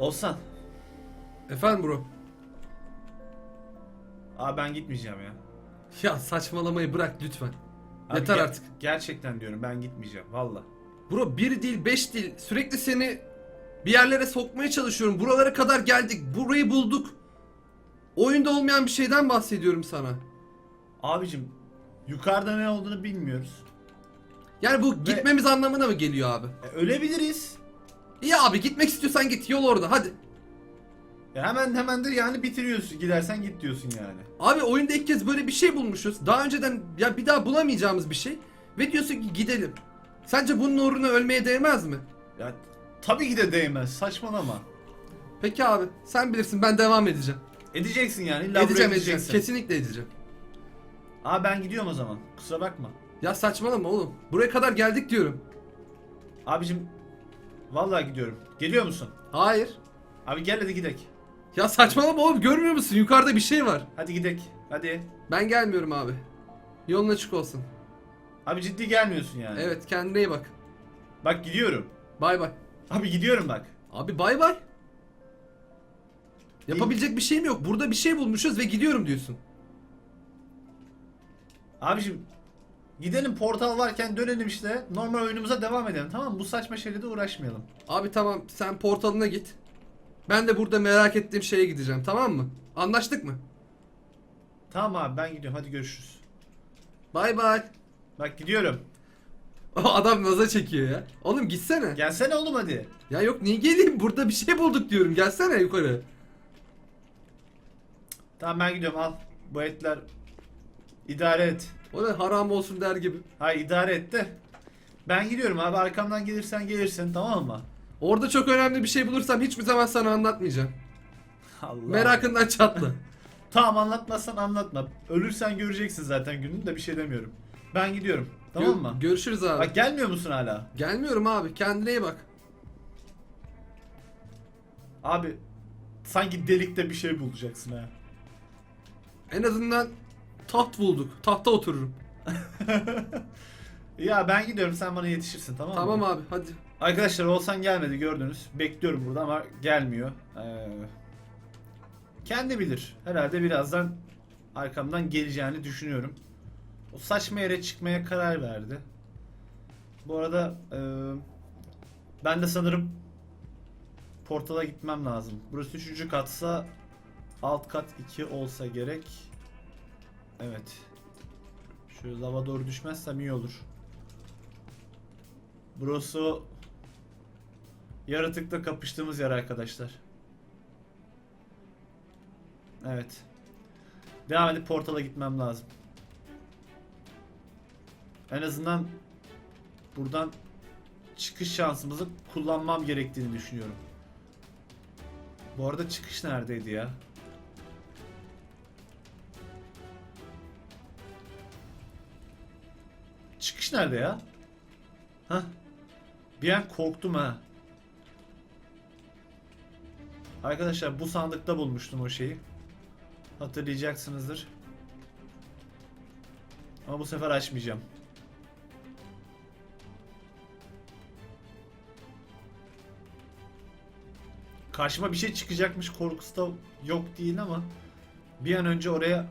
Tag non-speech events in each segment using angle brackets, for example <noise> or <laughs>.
Olsan. Efendim bro. Abi ben gitmeyeceğim ya. Ya saçmalamayı bırak lütfen. Abi Yeter ger- artık. Gerçekten diyorum ben gitmeyeceğim valla. Bro bir değil beş değil sürekli seni bir yerlere sokmaya çalışıyorum. Buralara kadar geldik. Burayı bulduk. Oyunda olmayan bir şeyden bahsediyorum sana. Abicim yukarıda ne olduğunu bilmiyoruz. Yani bu gitmemiz anlamına mı geliyor abi? E, ölebiliriz. İyi abi gitmek istiyorsan git yol orada hadi. Ya hemen hemen de yani bitiriyorsun. Gidersen git diyorsun yani. Abi oyunda ilk kez böyle bir şey bulmuşuz. Daha önceden ya bir daha bulamayacağımız bir şey. Ve diyorsun ki gidelim. Sence bunun uğruna ölmeye değmez mi? Ya tabii ki de değmez. Saçmalama. Peki abi sen bilirsin ben devam edeceğim. Edeceksin yani. illa buraya edeceğim edeceğim. gideceksin. Kesinlikle edeceğim. Abi ben gidiyorum o zaman. Kusura bakma. Ya saçmalama oğlum. Buraya kadar geldik diyorum. Abicim vallahi gidiyorum. Geliyor musun? Hayır. Abi gel hadi gidek. Ya saçmalama oğlum görmüyor musun? Yukarıda bir şey var. Hadi gidek. Hadi. Ben gelmiyorum abi. Yolun açık olsun. Abi ciddi gelmiyorsun yani. Evet kendine iyi bak. Bak gidiyorum. Bay bay. Abi gidiyorum bak. Abi bay bay. Yapabilecek bir şeyim yok. Burada bir şey bulmuşuz ve gidiyorum diyorsun. Abicim gidelim portal varken dönelim işte. Normal oyunumuza devam edelim tamam mı? Bu saçma şeyle de uğraşmayalım. Abi tamam sen portalına git. Ben de burada merak ettiğim şeye gideceğim tamam mı? Anlaştık mı? Tamam abi ben gidiyorum hadi görüşürüz. Bay bay. Bak gidiyorum. <laughs> Adam naza çekiyor ya. Oğlum gitsene. Gelsene oğlum hadi. Ya yok niye geleyim? Burada bir şey bulduk diyorum. Gelsene yukarı. Tamam ben gidiyorum al. Bu etler idare et. O ne haram olsun der gibi. Hayır idare et de. Ben gidiyorum abi arkamdan gelirsen gelirsin tamam mı? Orada çok önemli bir şey bulursam hiçbir zaman sana anlatmayacağım. Allah. Merakından çatla. <laughs> Tamam anlatmazsan anlatma. Ölürsen göreceksin zaten gününü de bir şey demiyorum. Ben gidiyorum. Tamam Gö- mı? Görüşürüz abi. Bak gelmiyor musun hala? Gelmiyorum abi. Kendine iyi bak. Abi sanki delikte bir şey bulacaksın ha. En azından taht bulduk. Tahta otururum. <laughs> Ya ben gidiyorum sen bana yetişirsin tamam mı? Tamam abi hadi. Arkadaşlar Oğuzhan gelmedi gördünüz. Bekliyorum burada ama gelmiyor. Ee, kendi bilir. Herhalde birazdan arkamdan geleceğini düşünüyorum. O saçma yere çıkmaya karar verdi. Bu arada e, ben de sanırım portala gitmem lazım. Burası 3. katsa alt kat 2 olsa gerek. Evet. Şöyle lava doğru düşmezsem iyi olur. Burası yaratıkla kapıştığımız yer arkadaşlar. Evet. Devam edip portala gitmem lazım. En azından buradan çıkış şansımızı kullanmam gerektiğini düşünüyorum. Bu arada çıkış neredeydi ya? Nerede ya? Hah. Bir an korktum ha. Arkadaşlar bu sandıkta bulmuştum o şeyi. Hatırlayacaksınızdır. Ama bu sefer açmayacağım. Karşıma bir şey çıkacakmış korkusu da yok değil ama bir an önce oraya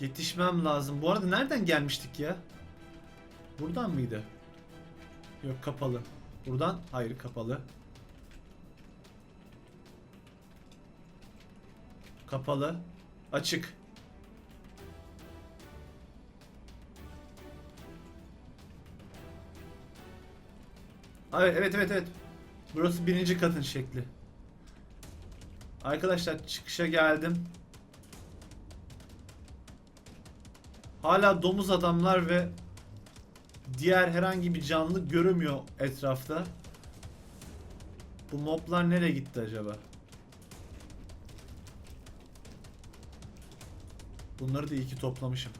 yetişmem lazım. Bu arada nereden gelmiştik ya? Buradan mıydı? Yok kapalı. Buradan? Hayır kapalı. Kapalı. Açık. Evet evet evet evet. Burası birinci katın şekli. Arkadaşlar çıkışa geldim. Hala domuz adamlar ve diğer herhangi bir canlı göremiyor etrafta. Bu moblar nereye gitti acaba? Bunları da iyi ki toplamışım.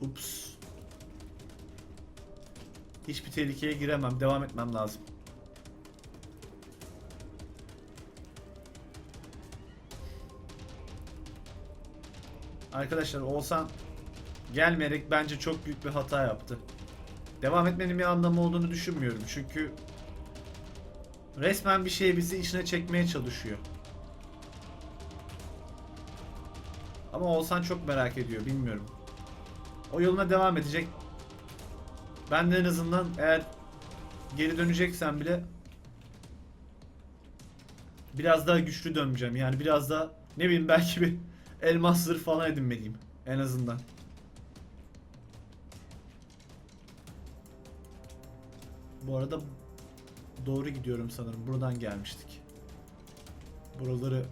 Ups. Hiçbir tehlikeye giremem. Devam etmem lazım. Arkadaşlar Oğuzhan gelmeyerek bence çok büyük bir hata yaptı. devam etmenin bir anlamı olduğunu düşünmüyorum. Çünkü resmen bir şey bizi içine çekmeye çalışıyor. Ama Olsan çok merak ediyor, bilmiyorum. O yoluna devam edecek. Ben de en azından eğer geri döneceksen bile biraz daha güçlü döneceğim. Yani biraz daha ne bileyim belki bir elmas zırh falan edinmeliyim en azından. Bu arada doğru gidiyorum sanırım. Buradan gelmiştik. Buraları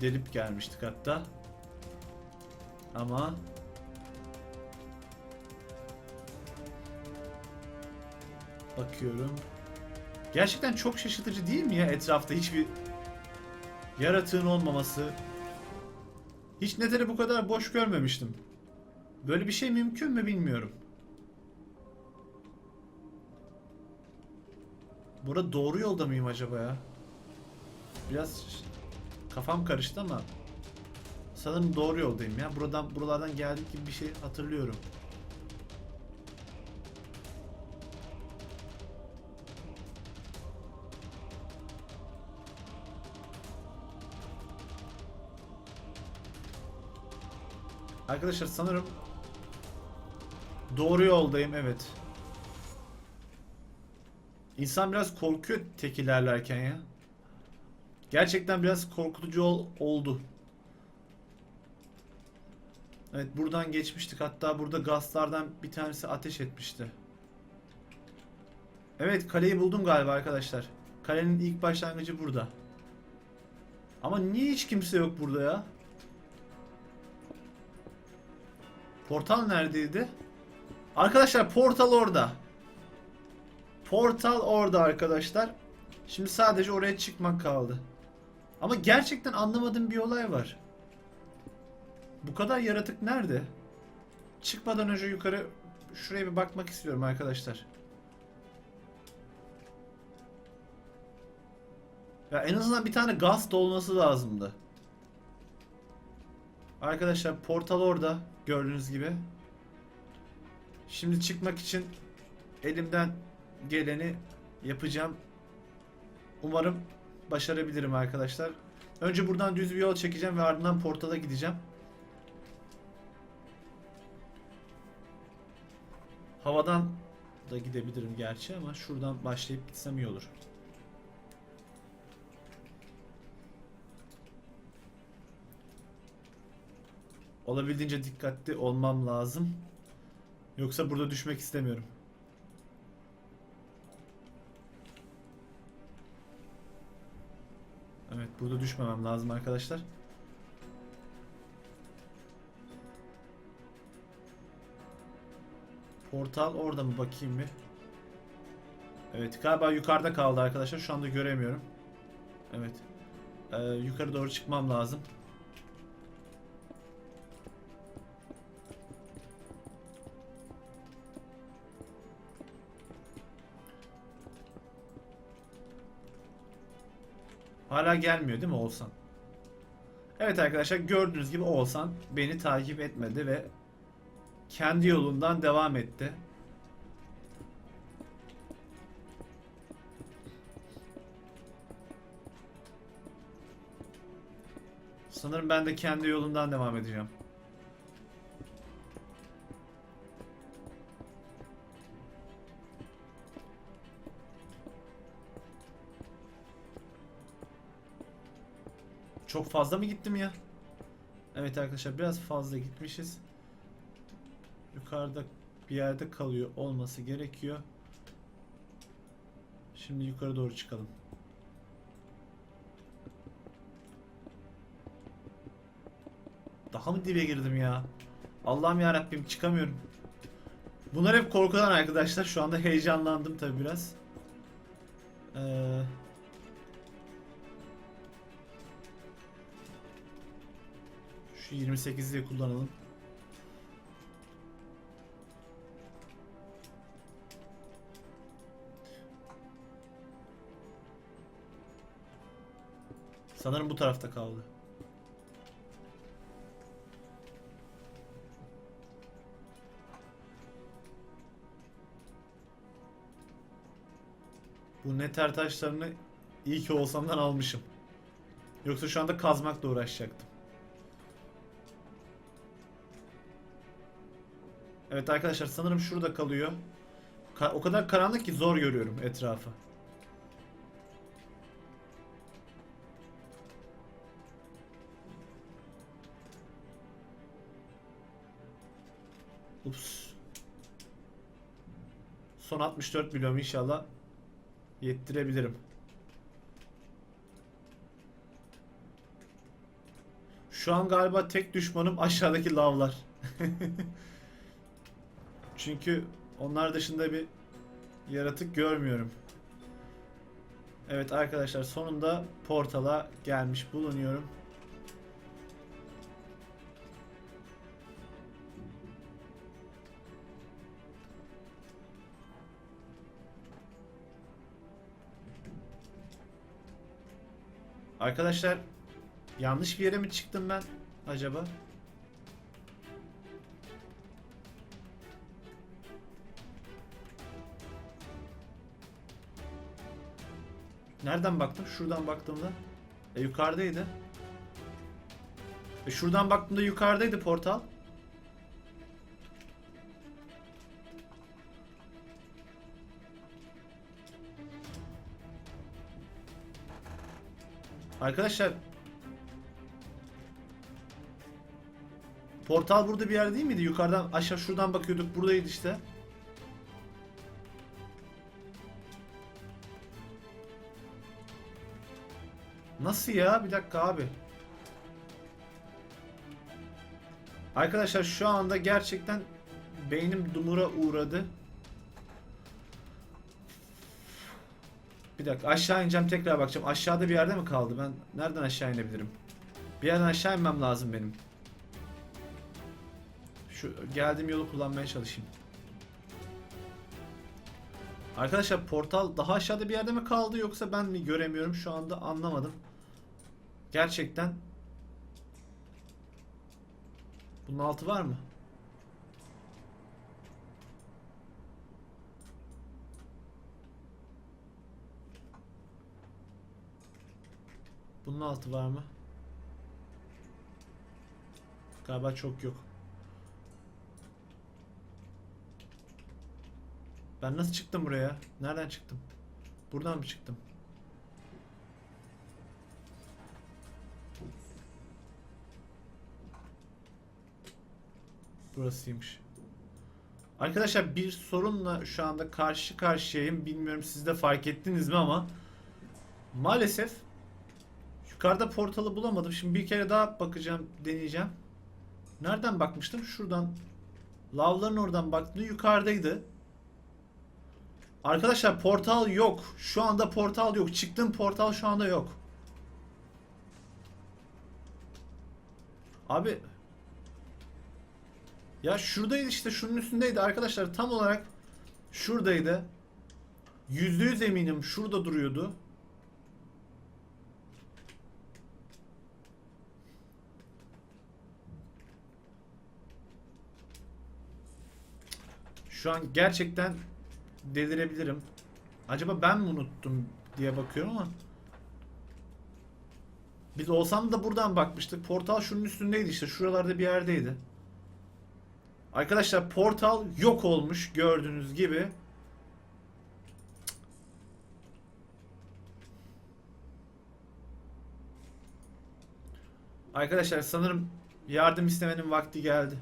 delip gelmiştik hatta. Ama bakıyorum. Gerçekten çok şaşırtıcı değil mi ya etrafta hiçbir yaratığın olmaması? Hiç Nether'ı bu kadar boş görmemiştim. Böyle bir şey mümkün mü bilmiyorum. Burada doğru yolda mıyım acaba ya? Biraz kafam karıştı ama sanırım doğru yoldayım ya. Buradan buralardan geldik gibi bir şey hatırlıyorum. Arkadaşlar sanırım doğru yoldayım evet. İnsan biraz korkuyor tek ilerlerken ya. Gerçekten biraz korkutucu ol- oldu. Evet buradan geçmiştik. Hatta burada gazlardan bir tanesi ateş etmişti. Evet kaleyi buldum galiba arkadaşlar. Kalenin ilk başlangıcı burada. Ama niye hiç kimse yok burada ya? Portal neredeydi? Arkadaşlar portal orada. Portal orada arkadaşlar. Şimdi sadece oraya çıkmak kaldı. Ama gerçekten anlamadığım bir olay var. Bu kadar yaratık nerede? Çıkmadan önce yukarı şuraya bir bakmak istiyorum arkadaşlar. Ya en azından bir tane gaz olması lazımdı. Arkadaşlar portal orada gördüğünüz gibi. Şimdi çıkmak için elimden geleni yapacağım. Umarım başarabilirim arkadaşlar. Önce buradan düz bir yol çekeceğim ve ardından portala gideceğim. Havadan da gidebilirim gerçi ama şuradan başlayıp gitsem iyi olur. Olabildiğince dikkatli olmam lazım. Yoksa burada düşmek istemiyorum. Evet burada düşmemem lazım arkadaşlar. Portal orada mı bakayım bir. Evet galiba yukarıda kaldı arkadaşlar. Şu anda göremiyorum. Evet. Ee, yukarı doğru çıkmam lazım. Hala gelmiyor değil mi Oğuzhan? Evet arkadaşlar gördüğünüz gibi Oğuzhan beni takip etmedi ve kendi yolundan devam etti. Sanırım ben de kendi yolumdan devam edeceğim. Çok fazla mı gittim ya? Evet arkadaşlar biraz fazla gitmişiz. Yukarıda bir yerde kalıyor olması gerekiyor. Şimdi yukarı doğru çıkalım. Daha mı dibe girdim ya? Allah'ım ya Rabbim çıkamıyorum. Bunlar hep korkudan arkadaşlar. Şu anda heyecanlandım tabi biraz. Ee, Şu 28'i de kullanalım. Sanırım bu tarafta kaldı. Bu neter taşlarını iyi ki olsamdan almışım. Yoksa şu anda kazmakla uğraşacaktım. Evet arkadaşlar sanırım şurada kalıyor. Ka- o kadar karanlık ki zor görüyorum etrafı. Ups. Son 64 milyon inşallah yettirebilirim. Şu an galiba tek düşmanım aşağıdaki lavlar. <laughs> Çünkü onlar dışında bir yaratık görmüyorum. Evet arkadaşlar sonunda portala gelmiş bulunuyorum. Arkadaşlar yanlış bir yere mi çıktım ben acaba? Nereden baktım? Şuradan baktığımda. E yukarıdaydı. E şuradan baktığımda yukarıdaydı portal. Arkadaşlar Portal burada bir yerde değil miydi? Yukarıdan aşağı şuradan bakıyorduk. Buradaydı işte. Nasıl ya? Bir dakika abi. Arkadaşlar şu anda gerçekten beynim dumura uğradı. Bir dakika aşağı ineceğim tekrar bakacağım. Aşağıda bir yerde mi kaldı? Ben nereden aşağı inebilirim? Bir yerden aşağı inmem lazım benim. Şu geldiğim yolu kullanmaya çalışayım. Arkadaşlar portal daha aşağıda bir yerde mi kaldı yoksa ben mi göremiyorum şu anda anlamadım. Gerçekten. Bunun altı var mı? Bunun altı var mı? Galiba çok yok. Ben nasıl çıktım buraya? Nereden çıktım? Buradan mı çıktım? Burasıymış. Arkadaşlar bir sorunla şu anda karşı karşıyayım. Bilmiyorum siz de fark ettiniz mi ama maalesef yukarıda portalı bulamadım. Şimdi bir kere daha bakacağım, deneyeceğim. Nereden bakmıştım? Şuradan lavların oradan baktığımda yukarıdaydı. Arkadaşlar portal yok. Şu anda portal yok. Çıktığım portal şu anda yok. Abi ya şuradaydı işte şunun üstündeydi arkadaşlar tam olarak şuradaydı. Yüzde yüz eminim şurada duruyordu. Şu an gerçekten delirebilirim. Acaba ben mi unuttum diye bakıyorum ama biz olsam da buradan bakmıştık. Portal şunun üstündeydi işte. Şuralarda bir yerdeydi. Arkadaşlar portal yok olmuş gördüğünüz gibi. Arkadaşlar sanırım yardım istemenin vakti geldi.